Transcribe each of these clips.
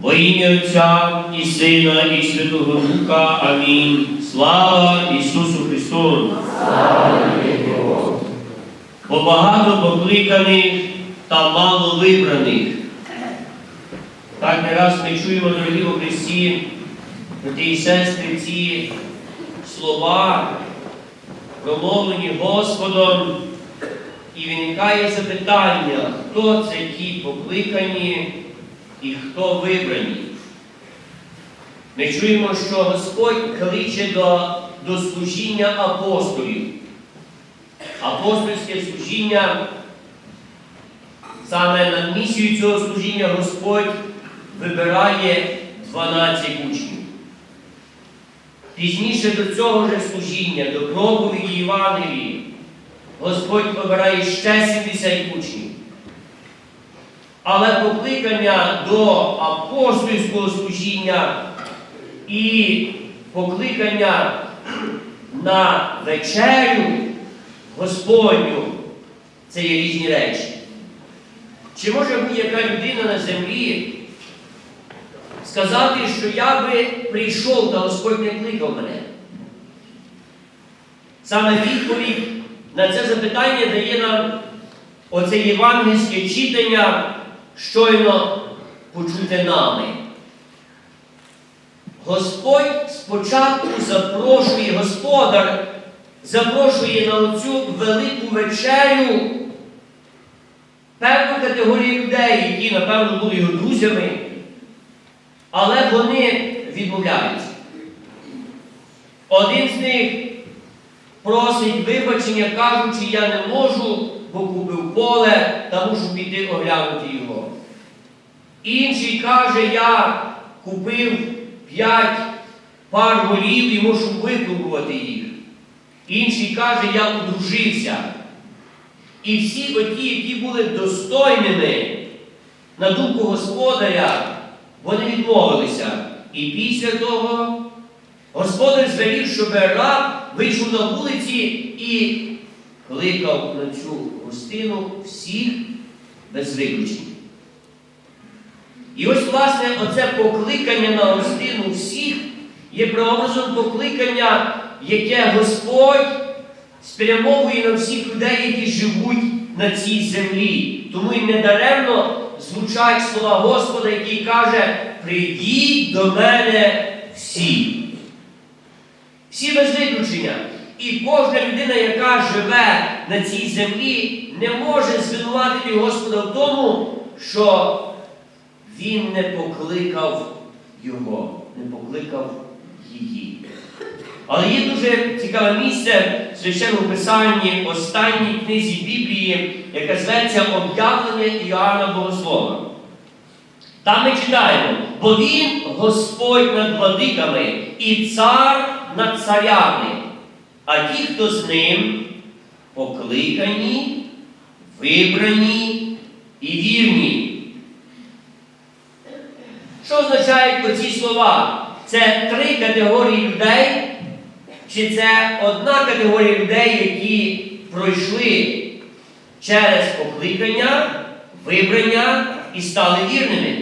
Во ім'я Отця і Сина, і Святого Духа. Амінь. Слава Ісусу Христу! Бо багато покликаних та мало вибраних. Так не раз ми чуємо, дорогі у Христі, брати і сестри, ці слова, промовлені Господом, і виникає запитання, хто це ті покликані і хто вибрані. Ми чуємо, що Господь кличе до, до служіння апостолів. Апостольське служіння, саме на місію цього служіння Господь вибирає 12 учнів. Пізніше до цього ж служіння, до проповіді Євангелії, Господь вибирає ще 70 учнів. Але покликання до апостольського служіння і покликання на вечерю Господню це є різні речі. Чи може будь-яка людина на землі сказати, що я би прийшов, та Господь не кликав мене? Саме відповідь на це запитання дає нам оце євангельське читання, щойно почуте нами. Господь спочатку запрошує, Господар запрошує на оцю велику вечерю певну категорію людей, які, напевно, були його друзями, але вони відмовляються. Один з них просить вибачення, кажучи, я не можу, бо купив поле та мушу піти оглянути його. Інший каже, я купив п'ять пар голів і мушу випробувати їх. Інший каже, я одружився. І всі оті, які були достойними на думку господаря, вони відмовилися. І після того господар звелів, щоб раб вийшов на вулиці і кликав на цю гостину всіх без виключення. І ось, власне, оце покликання на гостину всіх є прообразом покликання, яке Господь спрямовує на всіх людей, які живуть на цій землі. Тому і недаремно звучать слова Господа, який каже: прийдіть до мене всі. Всі без виключення. І кожна людина, яка живе на цій землі, не може звинуватити Господа в тому, що він не покликав його, не покликав її. Але є дуже цікаве місце в священному писанні останній книзі Біблії, яка зветься Об'явлення Іоанна Богослова. Там ми читаємо, бо він Господь над владиками і цар над царями, а ті, хто з ним покликані, вибрані і вірні. Що означають оці слова? Це три категорії людей, чи це одна категорія людей, які пройшли через покликання, вибрання і стали вірними.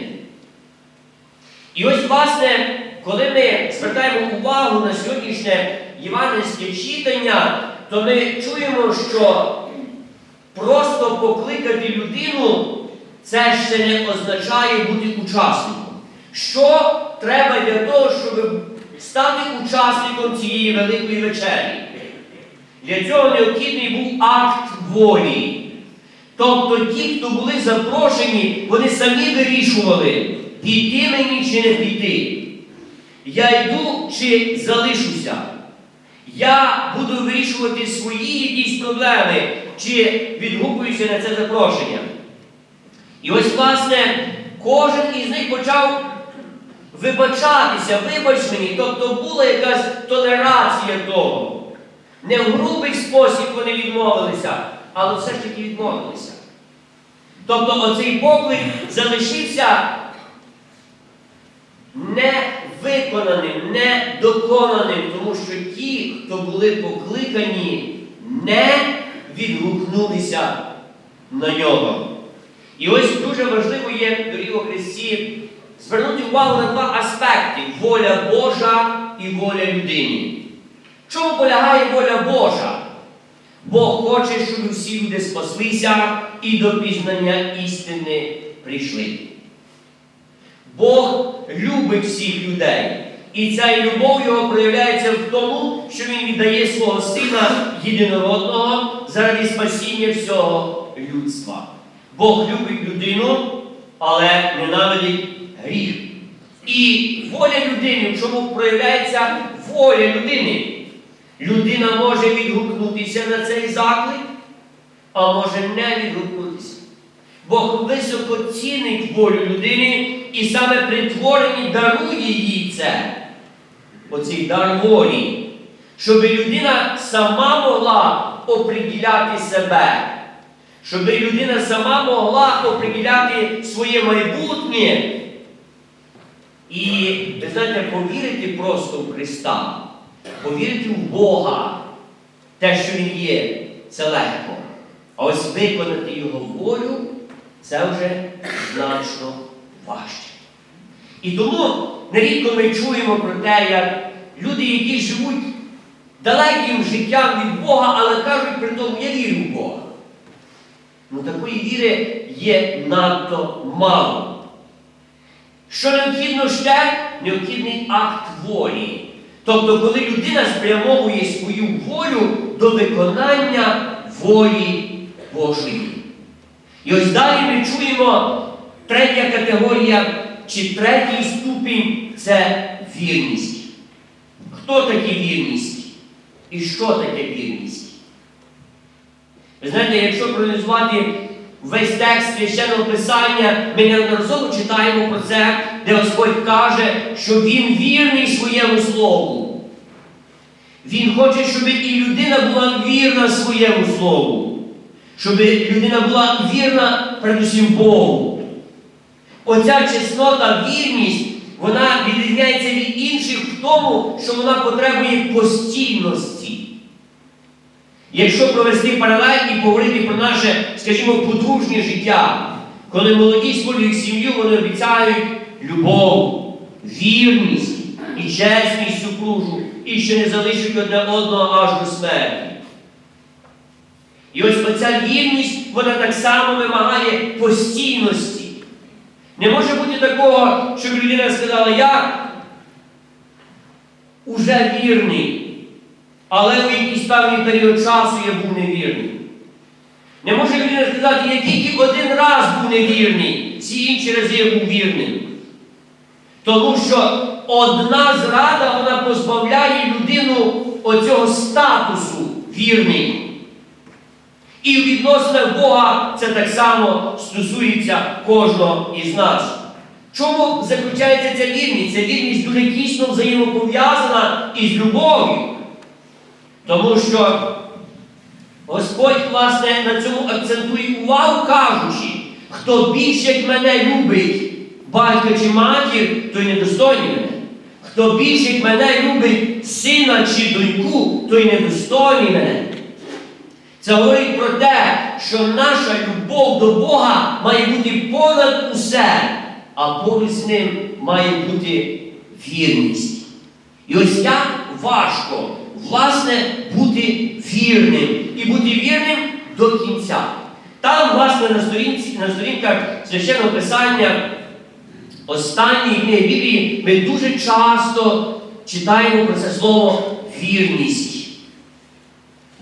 І ось, власне, коли ми звертаємо увагу на сьогоднішнє євангельське читання, то ми чуємо, що просто покликати людину це ще не означає бути учасником. Що треба для того, щоб стати учасником цієї великої вечері? Для цього необхідний був акт волі. Тобто ті, хто були запрошені, вони самі вирішували, піти мені чи не піти. Я йду чи залишуся. Я буду вирішувати свої якісь проблеми, чи відгукуюся на це запрошення. І ось, власне, кожен із них почав вибачатися, вибач мені, тобто була якась толерація того. Не в грубий спосіб вони відмовилися, але все ж таки відмовилися. Тобто оцей поклик залишився невиконаним, недоконаним, тому що ті, хто були покликані, не відгукнулися на нього. І ось дуже важливо є, дорогі Христі, звернути увагу на два аспекти воля Божа і воля людини. Чому полягає воля Божа? Бог хоче, щоб всі люди спаслися і до пізнання істини прийшли. Бог любить всіх людей. І ця любов його проявляється в тому, що Він віддає свого Сина єдинородного заради спасіння всього людства. Бог любить людину, але ненавидить гріх. І воля людини, в чому проявляється воля людини. Людина може відгукнутися на цей заклик, а може не відгукнутися. Бог високо цінить волю людини і саме при творенні дарує їй це, оцей дар волі, щоб людина сама могла оприділяти себе, щоб людина сама могла оприділяти своє майбутнє і, ви знаєте, повірити просто в Христа, повірити в Бога, те, що Він є, це легко. А ось виконати Його волю це вже значно важче. І тому нерідко ми чуємо про те, як люди, які живуть далеким життям від Бога, але кажуть при тому, я вірю в Бога. Ну такої віри є надто мало. Що необхідно ще? Необхідний акт волі. Тобто, коли людина спрямовує свою волю до виконання волі Божої. І ось далі ми чуємо третя категорія чи третій ступінь це вірність. Хто таке вірність? І що таке вірність? Ви знаєте, якщо проаналізувати весь текст священного Писання, ми неодноразово читаємо про це, де Господь каже, що Він вірний своєму слову. Він хоче, щоб і людина була вірна своєму слову, щоб людина була вірна передусім Богу. Оця чеснота, вірність, вона відрізняється від інших в тому, що вона потребує постійності. Якщо провести паралель і говорити про наше, скажімо, подружнє життя, коли молоді створюють сім'ю, вони обіцяють любов, вірність і чесність супружу, і що не залишать одне одного аж до смерті. І ось оця вірність, вона так само вимагає постійності. Не може бути такого, щоб людина сказала, я уже вірний. Але в якийсь певний період часу я був невірний. Не може людина сказати, я тільки один раз був невірний, всі інші рази я був вірним. Тому що одна зрада вона позбавляє людину оцього статусу вірний. І в відносинах Бога це так само стосується кожного із нас. Чому заключається ця вірність? Ця вірність дуже тісно взаємопов'язана із любов'ю. Тому що Господь, власне, на цьому акцентує увагу, кажучи, хто більше як мене любить батька чи матір, той недостойний мене. Хто більше як мене любить сина чи доньку, той недостойний мене. Це говорить про те, що наша любов до Бога має бути понад усе, а поруч з ним має бути вірність. І ось як важко, власне, бути вірним і бути вірним до кінця. Там, власне, на, сторінці, на сторінках священного писання останньої книги Біблії ми дуже часто читаємо про це слово вірність.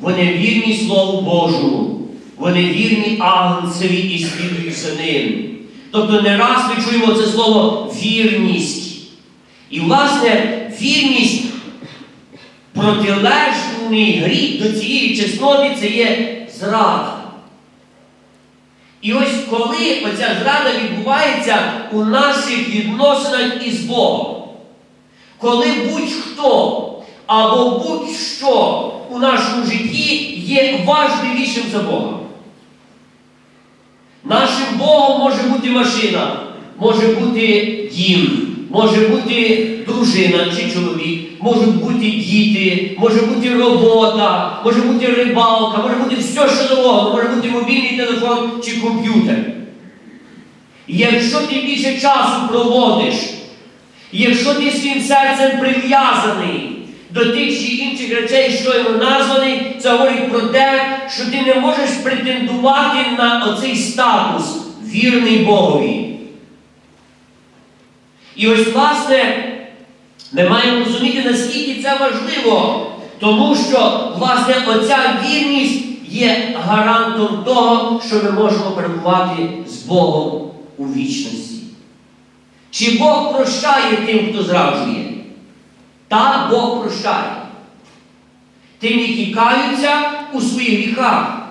Вони вірні Слову Божому, вони вірні Агнцеві і слідують за ним. Тобто не раз ми чуємо це слово вірність. І, власне, вірність протилежний гріх до цієї чесноти це є зрада. І ось коли оця зрада відбувається у наших відносинах із Богом, коли будь-хто або будь-що у нашому житті є важливішим за Бога. Нашим Богом може бути машина, може бути дім, може бути дружина чи чоловік, можуть бути діти, може бути робота, може бути рибалка, може бути все, що завгодно, може бути мобільний телефон чи комп'ютер. Якщо ти більше часу проводиш, якщо ти своїм серцем прив'язаний до тих чи інших речей, що йому названий, це говорить про те, що ти не можеш претендувати на оцей статус вірний Богові. І ось, власне, ми маємо розуміти, наскільки це важливо, тому що, власне, оця вірність є гарантом того, що ми можемо перебувати з Богом у вічності. Чи Бог прощає тим, хто зраджує? Та Бог прощає. Тим, які каються у своїх гріхах.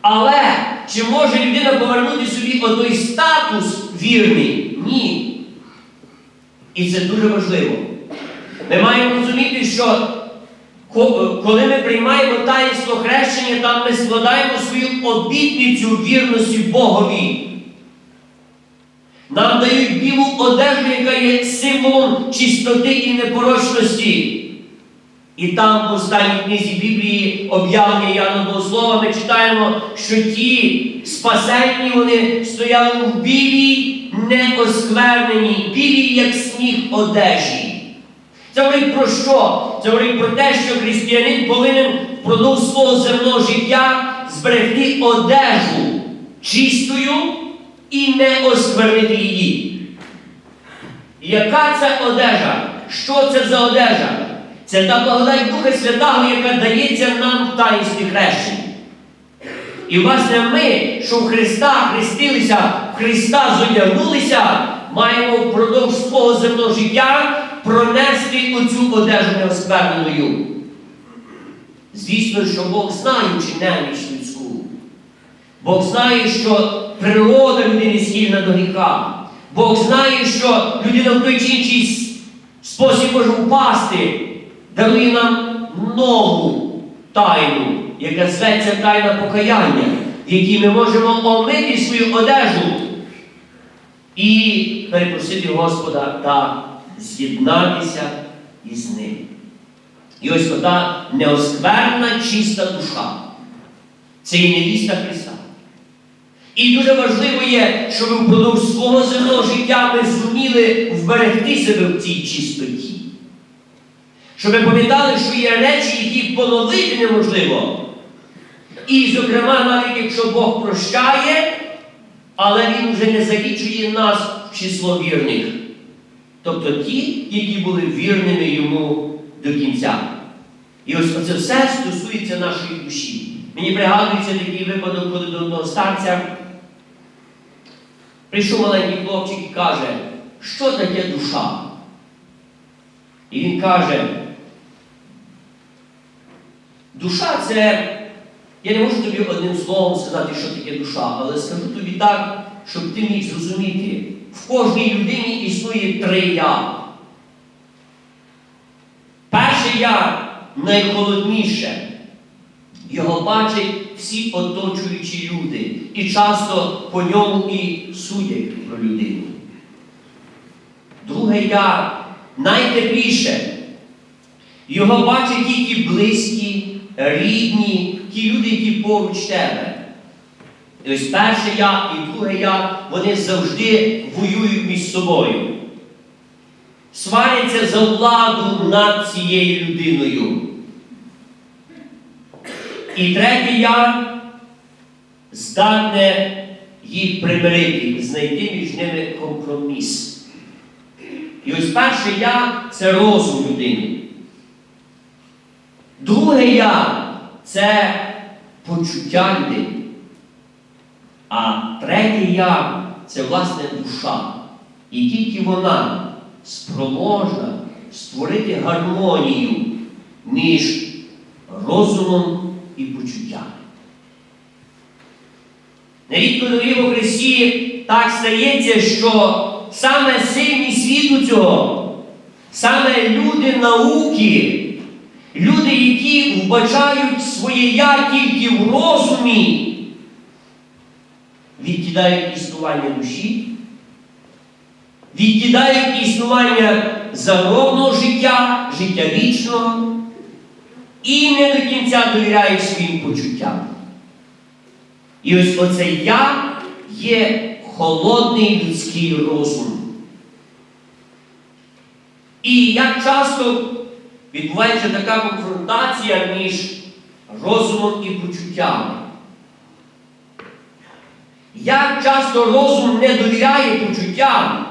Але чи може людина повернути собі отой статус вірний? Ні. І це дуже важливо. Ми маємо розуміти, що коли ми приймаємо таїнство хрещення, там ми складаємо свою обітницю вірності Богові. Нам дають білу одежу, яка є символом чистоти і непорочності. І там в останній книзі Біблії об'явлення Яна Богослова ми читаємо, що ті спасенні вони стояли в білій, неоскверненій, білій, як сніг одежі. Це говорить про що? Це говорить про те, що християнин повинен впродовж свого земного життя зберегти одежу чистою і не осквернити її. Яка це одежа? Що це за одежа? Це та благодать Духа Святого, яка дається нам в таїнстві хрещення. І власне ми, що в Христа хрестилися, в Христа зодягнулися, маємо впродовж свого земного життя пронести оцю одежу неоскверненою. Звісно, що Бог знає чи неміч людську. Бог знає, що природа людини схильна до гріха. Бог знає, що людина в той чи інший спосіб може впасти, дарує нам нову тайну, яка зветься тайна покаяння, в якій ми можемо омити свою одежу і перепросити Господа та з'єднатися із ним. І ось ота неоскверна чиста душа. Це і невіста Христа. І дуже важливо є, щоб впродовж свого земного життя ми зуміли вберегти себе в цій чистоті. Щоб ми пам'ятали, що є речі, які поновити неможливо. І, зокрема, навіть якщо Бог прощає, але Він вже не залічує нас в число вірних. Тобто ті, які були вірними йому до кінця. І ось це все стосується нашої душі. Мені пригадується такий випадок, коли до одного старця прийшов маленький хлопчик і каже, що таке душа? І він каже, душа це, я не можу тобі одним словом сказати, що таке душа, але скажу тобі так, щоб ти міг зрозуміти, в кожній людині існує три я. Перше я найхолодніше. Його бачать всі оточуючі люди. І часто по ньому і судять про людину. Друге я найтепліше. Його бачать тільки близькі, рідні, ті люди, які поруч тебе. Ось перше я і друге я, вони завжди воюють між собою. Сваряться за владу над цією людиною. І третє я здатне їх примирити, знайти між ними компроміс. І ось перше я це розум людини. Друге я це почуття людини. А третє я це власне душа. І тільки вона спроможна створити гармонію між розумом і почуттями. Нерідко дорогі во Христі так стається, що саме сильні світу цього, саме люди науки, люди, які вбачають своє я тільки в розумі, відкидають існування душі, відкидають існування загробного життя, життя вічного і не до кінця довіряють своїм почуттям. І ось оце я є холодний людський розум. І як часто відбувається така конфронтація між розумом і почуттями. Як часто розум не довіряє почуттям,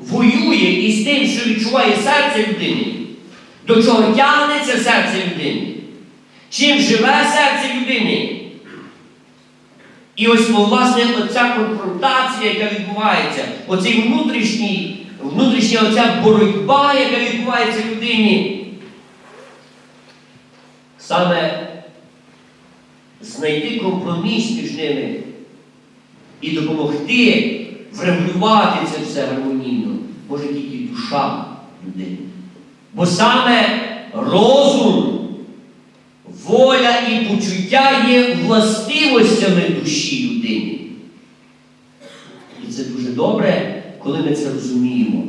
воює із тим, що відчуває серце людини, до чого тягнеться серце людини, чим живе серце людини. І ось, власне, оця конфронтація, яка відбувається, оцей внутрішній, внутрішня оця боротьба, яка відбувається в людині, саме знайти компроміс між ними і допомогти врегулювати це все гармонійно, може тільки душа людини. Бо саме розум, воля і почуття є властивостями душі людини. І це дуже добре, коли ми це розуміємо,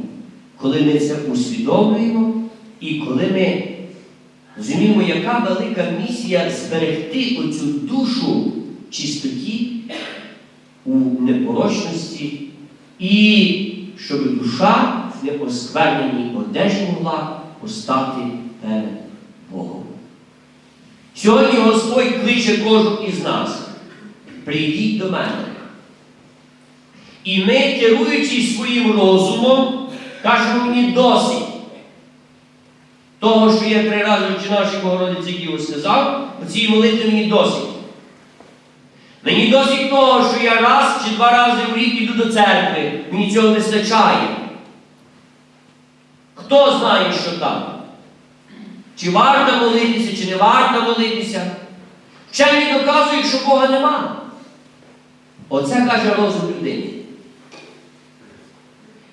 коли ми це усвідомлюємо і коли ми розуміємо, яка велика місія зберегти оцю душу чистоті, у непорочності, і щоб душа в неоскверненій одежі могла постати перед Богом. Сьогодні Господь кличе кожного із нас. Прийдіть до мене. І ми, керуючись своїм розумом, кажемо мені досить. Того, що я три рази чи нашій Богородиці Діву сказав, у цій молитві мені досить. Мені досить того, що я раз чи два рази в рік іду до церкви, мені цього не вистачає. Хто знає, що там? Чи варто молитися, чи не варто молитися? Вчені доказують, що Бога нема. Оце каже розум людини.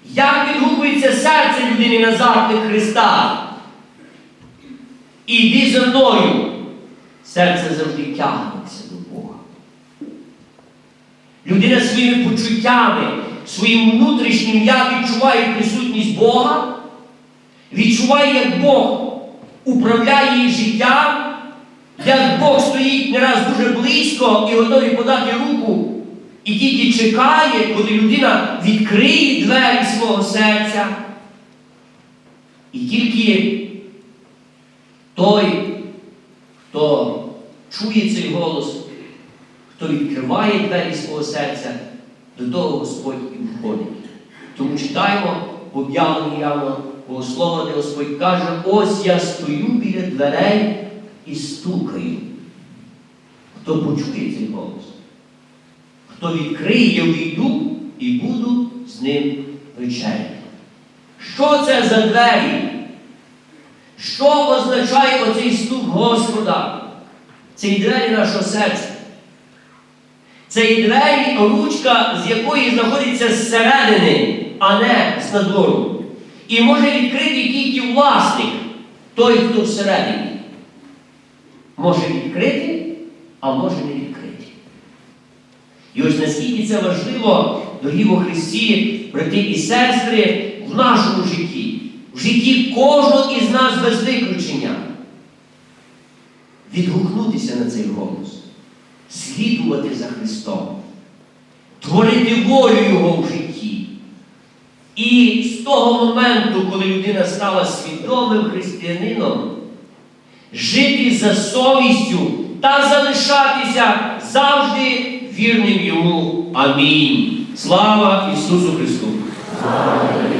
Як відгукується серце людини на заклик Христа? Іди за мною. Серце завжди тягнеться до. Людина своїми почуттями, своїм внутрішнім я відчуває присутність Бога, відчуває, як Бог управляє її життям, як Бог стоїть не раз дуже близько і готовий подати руку, і тільки чекає, коли людина відкриє двері свого серця. І тільки той, хто чує цей голос, хто відкриває двері свого серця, до того Господь і входить. Тому читаємо в об'явленні Яна Богослова, Господь каже, ось я стою біля дверей і стукаю. Хто почує цей голос? Хто відкриє, я війду і буду з ним вечеряти. Що це за двері? Що означає оцей стук Господа? Це і двері нашого серця. Це і двері, ручка, з якої знаходиться зсередини, а не з надвору. І може відкрити тільки власник, той, хто всередині. Може відкрити, а може не відкрити. І ось наскільки це важливо, дорогі во Христі, брати і сестри, в нашому житті, в житті кожного із нас без виключення. Відгукнутися на цей голос, слідувати за Христом, творити волю Його в житті. І з того моменту, коли людина стала свідомим християнином, жити за совістю та залишатися завжди вірним йому. Амінь. Слава Ісусу Христу! Слава